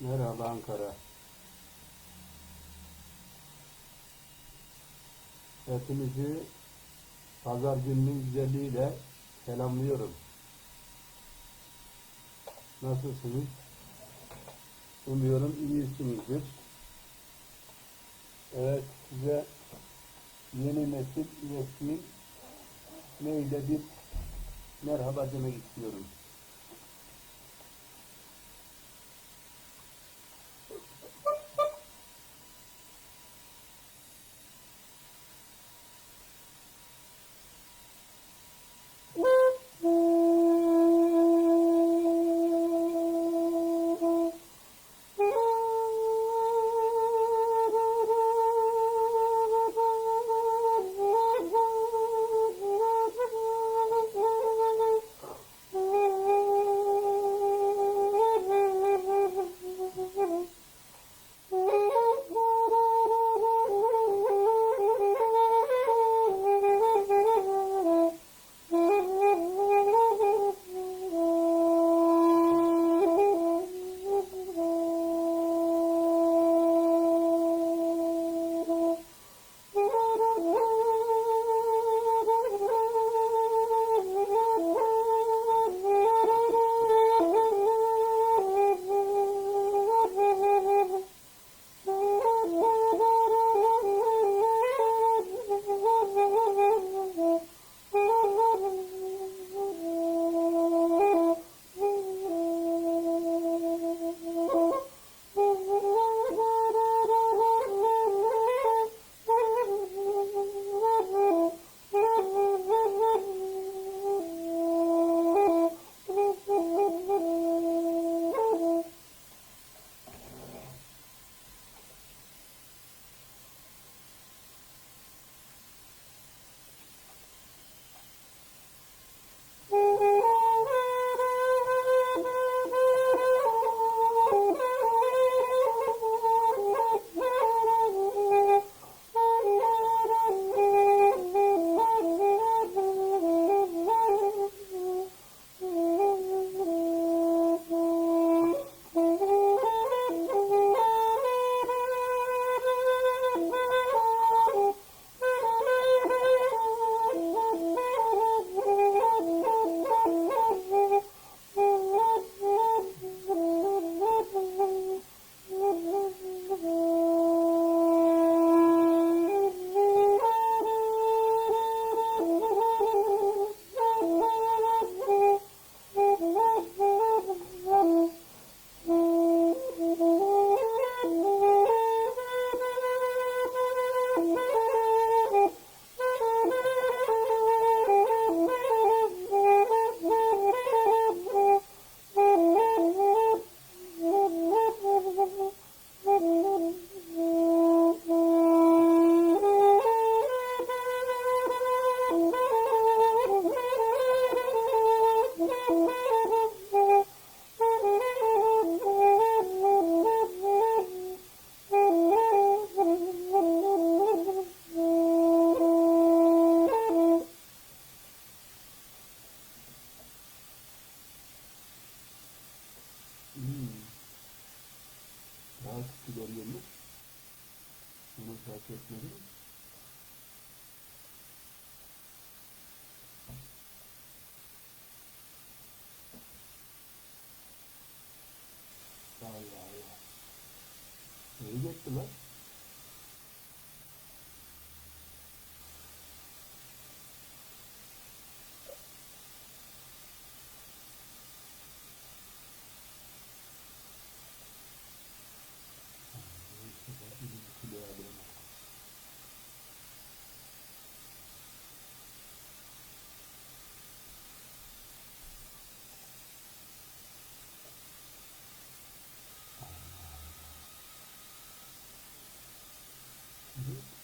Merhaba Ankara. Hepinizi pazar gününün güzelliğiyle selamlıyorum. Nasılsınız? Umuyorum iyisinizdir. Evet, size yeni nesil ürettiğim neyle bir merhaba demek istiyorum. Hmm. Daha sıkı görüyormuş. Bunu fark etmedim. Evet.